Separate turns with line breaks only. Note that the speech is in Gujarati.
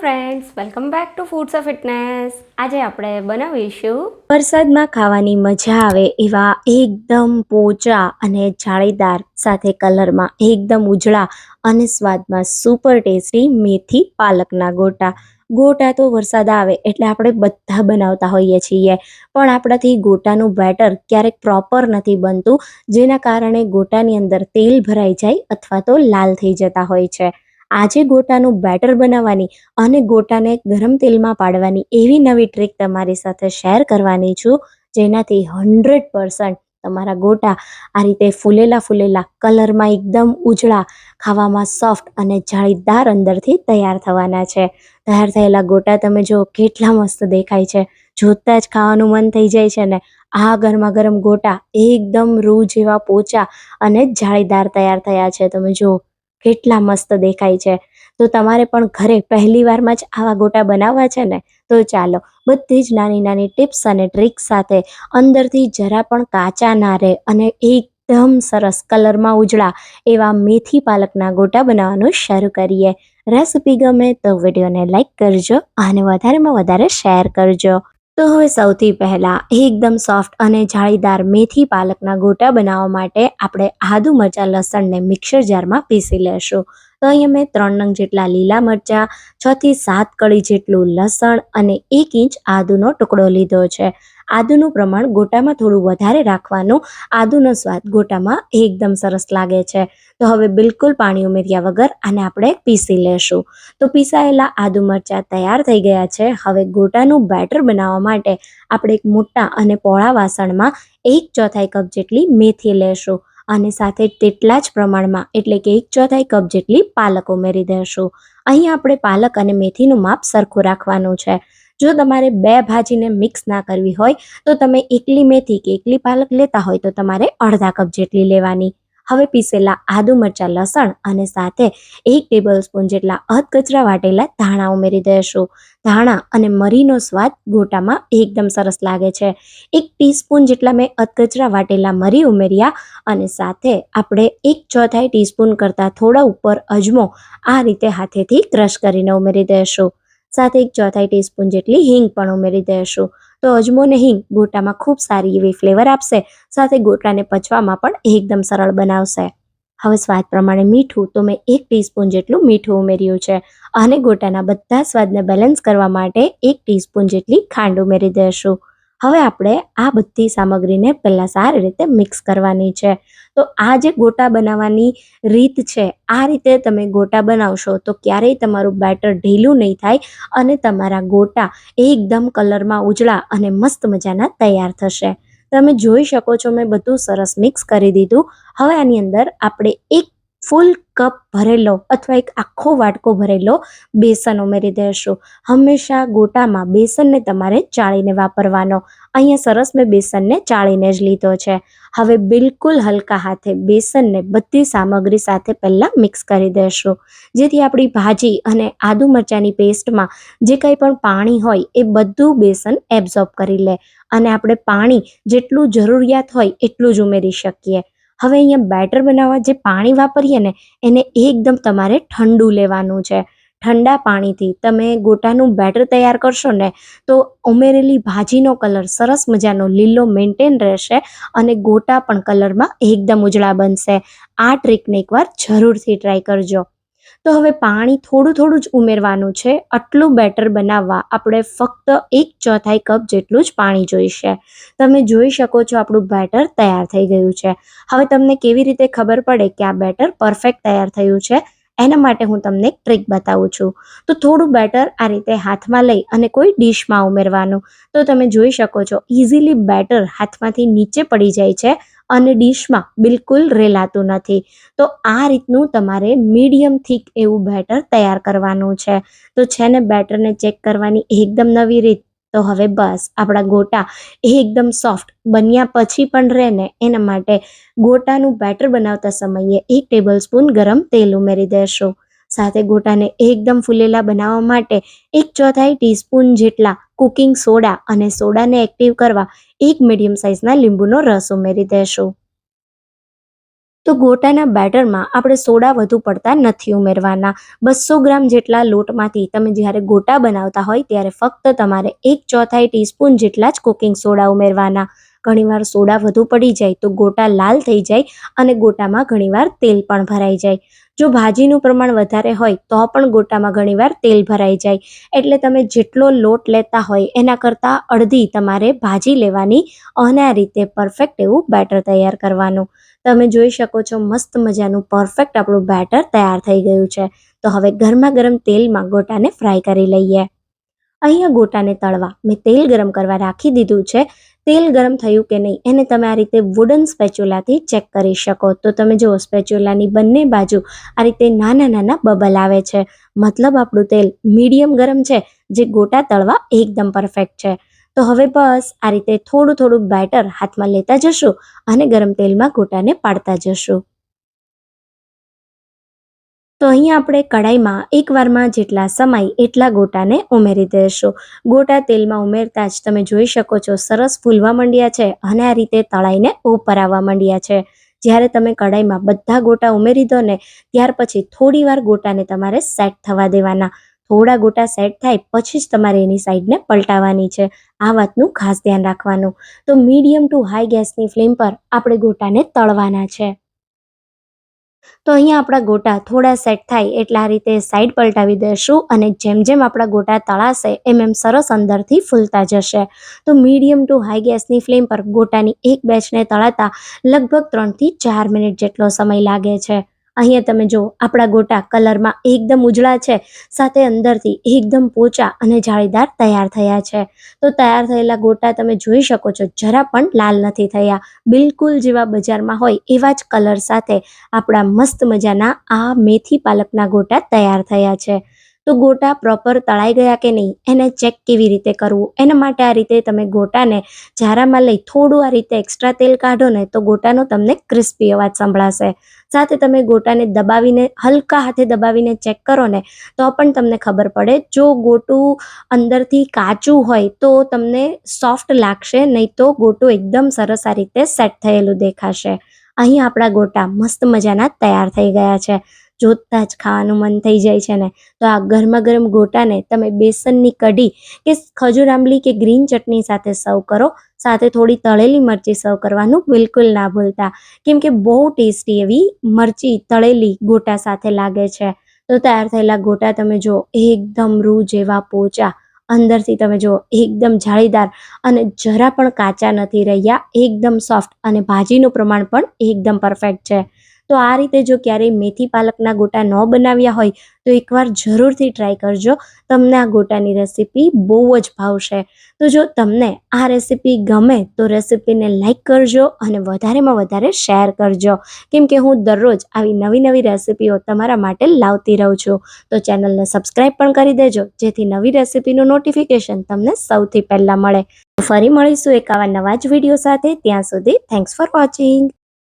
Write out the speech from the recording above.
Friends welcome back to foods of fitness આજે આપણે બનાવીશું
વરસાદમાં ખાવાની મજા આવે એવા એકદમ પોચા અને જાળીદાર, સાથે કલરમાં એકદમ ઉજળા અને સ્વાદમાં સુપર ટેસ્ટી મેથી પાલકના ગોટા. ગોટા તો વરસાદ આવે એટલે આપણે બધા બનાવતા હોઈએ છીએ. પણ આપણાથી ગોટાનું બેટર ક્યારેક પ્રોપર નથી બનતું, જેના કારણે ગોટાની અંદર તેલ ભરાઈ જાય અથવા તો લાલ થઈ જતા હોય છે. આજે ગોટાનું બેટર બનાવવાની અને ગોટાને ગરમ તેલમાં પાડવાની એવી નવી ટ્રીક તમારી સાથે શેર કરવાની છું, જેનાથી હંડ્રેડ પર્સન્ટ તમારા ગોટા આ રીતે ફૂલેલા ફૂલેલા કલરમાં એકદમ ઉજળા, ખાવામાં સોફ્ટ અને જાળીદાર અંદરથી તૈયાર થવાના છે. તૈયાર થયેલા ગોટા તમે જો કેટલા મસ્ત દેખાય છે. જોતાં જ ખાવાનું મન થઈ જાય છે ને. આ ગરમા ગરમ ગોટા એકદમ રૂ જેવા પોચા અને જાળીદાર તૈયાર થયા છે. તમે જુઓ કેટલા મસ્ત દેખાય છે. તો તમારે પણ ઘરે પહેલી વારમાં જ આવા ગોટા બનાવવા છે ને, તો ચાલો બધી જ નાની નાની ટિપ્સ અને ટ્રિક્સ સાથે અંદરથી જરા પણ કાચા ના રહે અને એકદમ સરસ કલરમાં ઉજળા એવા મેથી પાલકના ગોટા બનાવવાનું શરૂ કરીએ. રેસિપી ગમે તો વિડીયોને લાઇક કરજો અને વધારેમાં વધારે શેર કરજો. તો હવે સૌથી પહેલાં એકદમ સોફ્ટ અને જાળીદાર મેથી પાલકના ગોટા બનાવવા માટે આપણે આદુ મરચાં, લસણને મિક્સર જારમાં પીસી લેશું. તો અહીંયા મેં ત્રણ નંગ જેટલા લીલા મરચાં છથી સાત કળી જેટલું લસણ અને એક ઇંચ આદુનો ટુકડો લીધો છે. આદુનું પ્રમાણ ગોટામાં થોડું વધારે રાખવાનું આદુનો સ્વાદ ગોટામાં એકદમ સરસ લાગે છે. તો હવે બિલકુલ પાણી ઉમેર્યા વગર આને આપણે પીસી લેશું. તો પીસાયેલા આદુ મરચાં તૈયાર થઈ ગયા છે. હવે ગોટાનું બેટર બનાવવા માટે આપણે એક મોટા અને પોળા વાસણમાં એક ચોથાઈ કપ જેટલી મેથી લેશું અને સાથે તેટલા જ પ્રમાણમાં એટલે કે એક ચોથાઈ કપ જેટલી પાલક ઉમેરી દેશું. અહીં આપણે પાલક અને મેથીનું માપ સરખું રાખવાનું છે. જો તમારે બે ભાજીને મિક્સ ના કરવી હોય, તો તમે એકલી મેથી કે એકલી પાલક લેતા હોય, તો તમારે અડધા કપ જેટલી લેવાની. હવે પીસેલા આદુ મરચાં, લસણ અને સાથે એક ટેબલ સ્પૂન જેટલા અધકચરા વાટેલા ધાણા ઉમેરી દેશું. ધાણા અને મરીનો સ્વાદ ગોટામાં એકદમ સરસ લાગે છે. એક ટીસ્પૂન જેટલા મેં અધકચરા વાટેલા મરી ઉમેર્યા અને સાથે આપણે એક ચોથાઈ ટીસ્પૂન કરતાં થોડા ઉપર અજમો આ રીતે હાથેથી ક્રશ કરીને ઉમેરી દઈશું સાથે એક ચોથાઈ ટીસ્પૂન જેટલી હિંગ પણ ઉમેરી દઈશું તો અજમો ને હિંગ ગોટામાં ખૂબ સારી એવી ફ્લેવર આપશે, સાથે ગોટાને પચવામાં પણ એકદમ સરળ બનાવશે. હવે સ્વાદ પ્રમાણે મીઠું, તો મેં એક ટીસ્પૂન જેટલું મીઠું ઉમેર્યું છે. અને ગોટાના બધા સ્વાદને બેલેન્સ કરવા માટે એક ટીસ્પૂન જેટલી ખાંડ ઉમેરી દઈશું હવે આપણે આ બધી સામગ્રીને પહેલાં સારી રીતે મિક્સ કરવાની છે. તો આ જે ગોટા બનાવવાની રીત છે, આ રીતે તમે ગોટા બનાવશો તો ક્યારેય તમારું બેટર ઢીલું નહીં થાય અને તમારા ગોટા એકદમ કલરમાં ઉજળા અને મસ્ત મજાના તૈયાર થશે. તમે જોઈ શકો છો મેં બધું સરસ મિક્સ કરી દીધું. હવે આની અંદર આપણે એક ફૂલ કપ ભરેલો અથવા એક આખો વાટકો ભરેલો બેસન ઉમેરી દઈશું હંમેશા ગોટામાં બેસનને તમારે ચાળીને વાપરવાનો. અહીંયા સરસ મેં બેસનને ચાળીને જ લીધો છે. હવે બિલકુલ હલકા હાથે બેસનને બધી સામગ્રી સાથે પહેલાં મિક્સ કરી દઈશું જેથી આપણી ભાજી અને આદુ મરચાંની પેસ્ટમાં જે કંઈ પણ પાણી હોય એ બધું બેસન એબ્ઝોર્બ કરી લે. અને આપણે પાણી જેટલું જરૂરિયાત હોય એટલું જ ઉમેરી શકીએ. હવે અહીંયા બેટર બનાવવા જે પાણી વાપરીએ ને, એને એકદમ તમારે ઠંડુ લેવાનું છે. ઠંડા પાણીથી તમે ગોટાનું બેટર તૈયાર કરશો ને, તો ઉમેરેલી ભાજીનો કલર સરસ મજાનો લીલો મેન્ટેન રહેશે અને ગોટા પણ કલરમાં એકદમ ઉજળા બનશે. આ ટ્રીકને એકવાર જરૂરથી ટ્રાય કરજો. તો હવે પાણી થોડું થોડું જ ઉમેરવાનું છે. આટલું બેટર બનાવવા આપણે ફક્ત એક ચોથાઈ કપ જેટલું જ પાણી જોઈશે. તમે જોઈ શકો છો આપણું બેટર તૈયાર થઈ ગયું છે. હવે તમને કેવી રીતે ખબર પડે કે આ બેટર પરફેક્ટ તૈયાર થયું છે? એના માટે હું તમને એક ટ્રીક બતાવું છું. તો થોડું બેટર આ રીતે હાથમાં લઈ અને કોઈ ડીશમાં ઉમેરવાનું. તો તમે જોઈ શકો છો ઇઝીલી બેટર હાથમાંથી નીચે પડી જાય છે. અને ડીશમાં બિલકુલ રેલાતું નથી. તો આ રીતનું તમારે મીડિયમ થીક એવું બેટર તૈયાર કરવાનું છે. તો છે ને બેટરને ચેક કરવાની એકદમ નવી રીત. તો હવે બસ, આપણા ગોટા એકદમ સોફ્ટ બન્યા પછી પણ રહે ને એના માટે ગોટાનું બેટર બનાવતા સમયે એક ટેબલ સ્પૂન ગરમ તેલ ઉમેરી દેશું. સાથે ગોટાને એકદમ ફૂલેલા બનાવવા માટે એક ચોથાઈ ટીસ્પૂન જેટલા કુકિંગ સોડા અને સોડાને એક્ટિવ કરવા એક મીડિયમ સાઇઝના લીંબુનો રસ ઉમેરી દેશું. તો ગોટાના બેટરમાં આપણે સોડા વધુ પડતા નથી ઉમેરવાના. બસો ગ્રામ જેટલા લોટમાંથી તમે જ્યારે ગોટા બનાવતા હોય ત્યારે ફક્ત તમારે એક ચોથાઈ ટીસ્પૂન જેટલા જ કુકિંગ સોડા ઉમેરવાના. ઘણીવાર સોડા વધુ પડી જાય તો ગોટા લાલ થઈ જાય અને ગોટામાં ઘણીવાર તેલ પણ ભરાઈ જાય. જો ભાજીનું પ્રમાણ વધારે હોય તો પણ ગોટામાં ઘણીવાર તેલ ભરાઈ જાય. એટલે તમે જેટલો લોટ લેતા હોય એના કરતાં અડધી તમારે ભાજી લેવાની અને આ રીતે પરફેક્ટ એવું બેટર તૈયાર કરવાનું. તમે જોઈ શકો છો મસ્ત મજાનું પરફેક્ટ આપણું બેટર તૈયાર થઈ ગયું છે. તો હવે ગરમા ગરમ તેલમાં ગોટાને ફ્રાય કરી લઈએ. અહીંયા ગોટાને તળવા મેં તેલ ગરમ કરવા રાખી દીધું છે. તેલ ગરમ થયું કે નહીં, એને તમે આ રીતે વુડન સ્પેચ્યુલાથી ચેક કરી શકો. તો તમે જુઓ સ્પેચ્યુલાની બંને બાજુ આ રીતે નાના નાના બબલ આવે છે. મતલબ આપણું તેલ મીડિયમ ગરમ છે, જે ગોટા તળવા એકદમ પરફેક્ટ છે. તો હવે બસ આ રીતે થોડું થોડું બેટર હાથમાં લેતા જશું અને ગરમ તેલમાં ગોટાને પાડતા જશું. તો અહીંયા આપણે કડાઈમાં એક વારમાં જેટલા સમાય એટલા ગોટાને ઉમેરી દેશો. ગોટા તેલમાં ઉમેરતા જ તમે જોઈ શકો છો, સરસ ફૂલવા માંડ્યા છે અને આ રીતે તળાઈને ઉપર આવવા માંડ્યા છે. જ્યારે તમે કડાઈમાં બધા ગોટા ઉમેરી દો ને, ત્યાર પછી થોડી વાર ગોટાને તમારે સેટ થવા દેવાના. થોડા ગોટા સેટ થાય પછી જ તમારે એની સાઈડને પલટાવવાની છે. આ વાતનું ખાસ ધ્યાન રાખવાનું. તો મીડિયમ ટુ હાઈ ગેસની ફ્લેમ પર આપણે ગોટાને તળવાના છે. તો અહીંયા આપણા ગોટા થોડા સેટ થાય એટલે આ રીતે સાઈડ પલટાવી દઈશું અને જેમ જેમ આપણા ગોટા તળાશે એમ એમ સરસ અંદરથી ફૂલતા જશે. તો મીડિયમ ટુ હાઈ ગેસની ફ્લેમ પર ગોટાની એક બેચને તળાતા લગભગ ત્રણથી ચાર મિનિટ જેટલો સમય લાગે છે. અહીંયા તમે જો આપણા ગોટા કલરમાં એકદમ ઉજળા છે, સાથે અંદરથી એકદમ પોચા અને જાળીદાર તૈયાર થયા છે. તો તૈયાર થયેલા ગોટા તમે જોઈ શકો છો, જરા પણ લાલ નથી થયા. બિલકુલ જેવા બજારમાં હોય એવા જ કલર સાથે આપણા મસ્ત મજાના આ મેથી પાલકના ગોટા તૈયાર થયા છે. તો ગોટા પ્રોપર તળાઈ ગયા કે નહીં? એને ચેક કેવી રીતે કરવું? એના માટે આ રીતે તમે ગોટાને જારામાં લઈ થોડું આ રીતે એક્સ્ટ્રા તેલ કાઢો ને તો ગોટાનો તમને ક્રિસ્પી અવાજ સંભળાશે. સાથે તમે ગોટાને દબાવીને, હલકા હાથે દબાવીને ચેક કરો ને, તો પણ તમને ખબર પડે, જો ગોટું અંદરથી કાચું હોય તો તમને સોફ્ટ લાગશે, નહીં તો ગોટું એકદમ સરસ આ રીતે સેટ થયેલું દેખાશે. અહીં આપણા ગોટા મસ્ત મજાના તૈયાર થઈ ગયા છે. જોતાં જ ખાવાનું મન થઈ જાય છે ને. તો આ ગરમા ગરમ ગોટાને તમે બેસનની કઢી કે ખજૂર આંબલી કે ગ્રીન ચટણી સાથે સર્વ કરો. સાથે થોડી તળેલી મરચી સર્વ કરવાનું બિલકુલ ના ભૂલતા. કેમ કે બહુ ટેસ્ટી એવી મરચી તળેલી ગોટા સાથે લાગે છે. તો તૈયાર થયેલા ગોટા તમે જો એકદમ રૂ જેવા પોચા. અંદરથી તમે જો એકદમ જાળીદાર અને જરા પણ કાચા નથી રહ્યા. એકદમ સોફ્ટ અને ભાજીનું પ્રમાણ પણ એકદમ પરફેક્ટ છે. તો આ રીતે જો ક્યારેય મેથી પાલકના ગોટા ન બનાવ્યા હોય, તો એકવાર જરૂરથી ટ્રાય કરજો. તમને આ ગોટાની રેસીપી બહુ જ ભાવશે. તો જો તમને આ રેસીપી ગમે, તો રેસીપીને લાઇક કરજો અને વધારેમાં વધારે શેર કરજો. કેમ કે હું દરરોજ આવી નવી નવી રેસીપીઓ તમારા માટે લાવતી રહું છું. તો ચેનલને સબસ્ક્રાઈબ પણ કરી દેજો, જેથી નવી રેસીપીનું નોટિફિકેશન તમને સૌથી પહેલાં મળે. ફરી મળીશું એક આવા નવા જ વીડિયો સાથે. ત્યાં સુધી થેન્ક્સ ફોર વોચિંગ